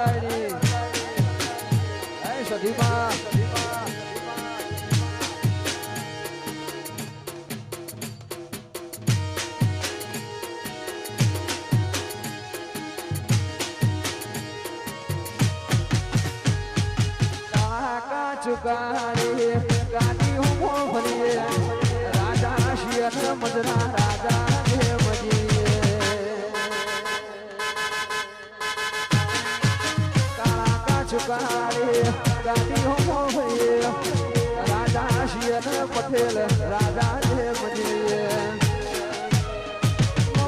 બધાયની હે સધીમાં કાકા ચુકારે ગાડી હું ભરીએ રાજા શિયર પટેલ, રાજા જે મજીએ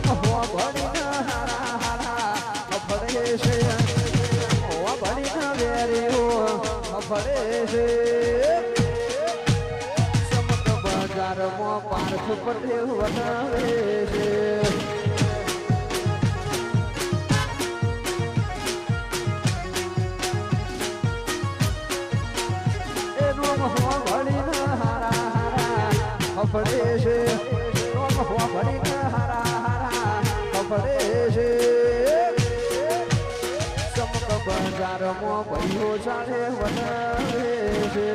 મહો ભરીને હારા હારા ફરે છે. છે. સમક બજારમાં પાર્થ પટેલ વટાવે છે. ફરે બજારમાં ભાઈઓ છે.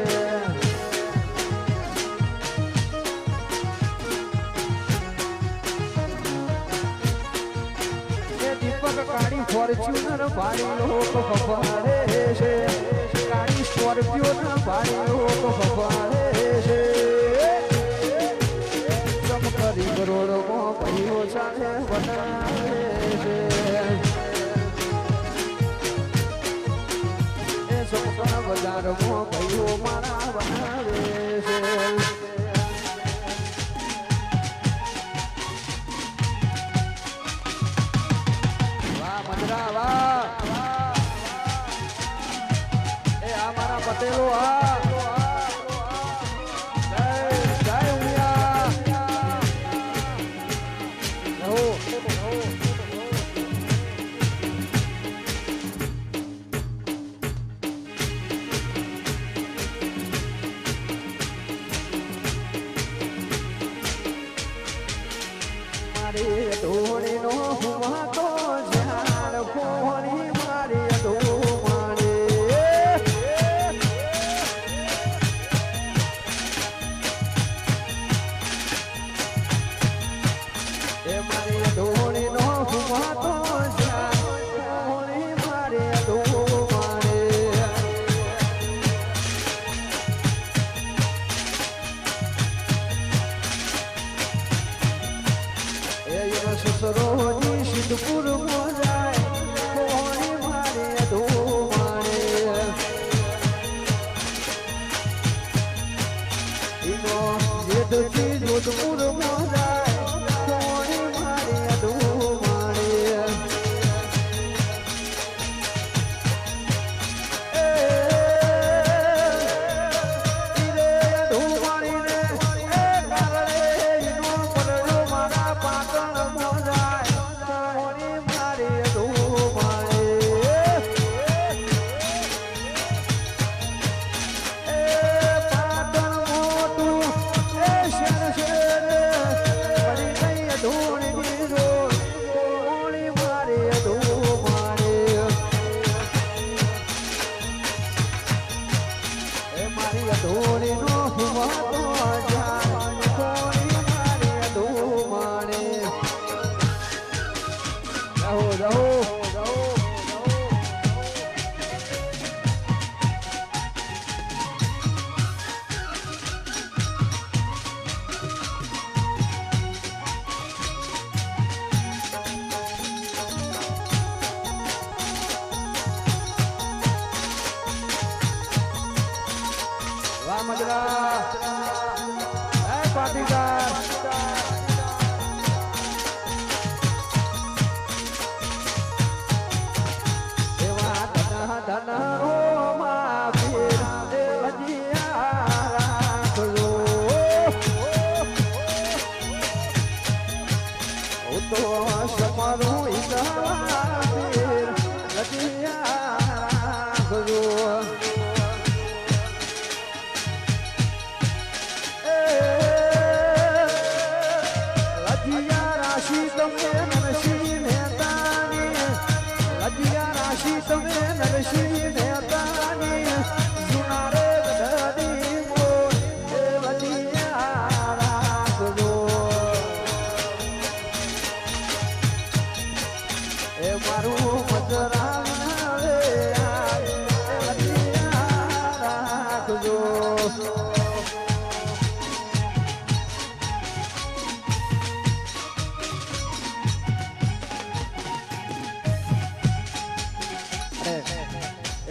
કાળી ફોર્ચ્યુનર ભાડી લોકો કાળી સ્કોર્પિયો ભાડી લોકો ફફાડે ભાઈઓ બનાવે છે એ સમકણ બજારમાં ભાઈઓ મારા મારી ધોળીનો હુવાતો સરોજી સિદ્ધપુર મોજાય કોણે મારે ધોમાણે જોધપુર મોજાય oh.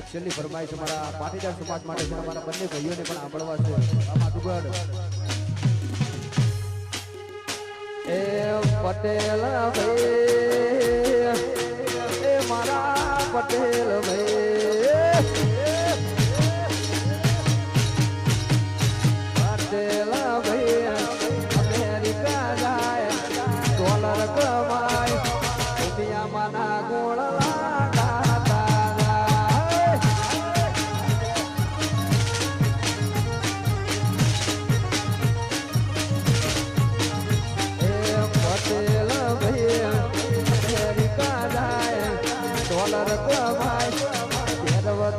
છેલ્લી ફરમાઈશ અમારા પાટીદાર સમાજ માટે છે અમારા બંને ભાઈઓને પણ સાંભળવા છે. એ પટેલ મારા પટેલ ભાઈ.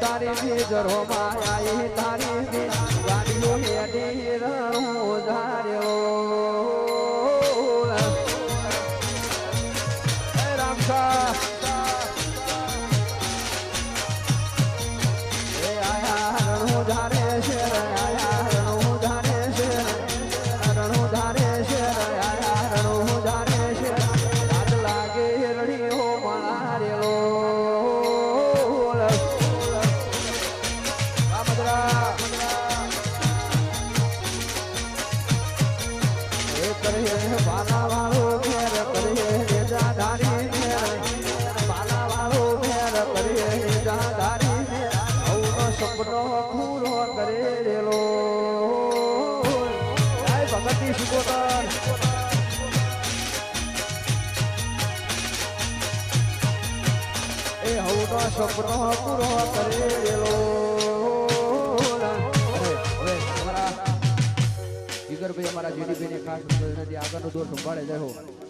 તારી મેજર હો માયા તારી ગાડીઓ હેડી રો ધાર્યો. વહુનો સપનો પૂરો કરી દેલો હવે અમારા જીગરભાઈ, અમારા જીડીભાઈને ખાસ આગળનો દોર સંભાળે જાય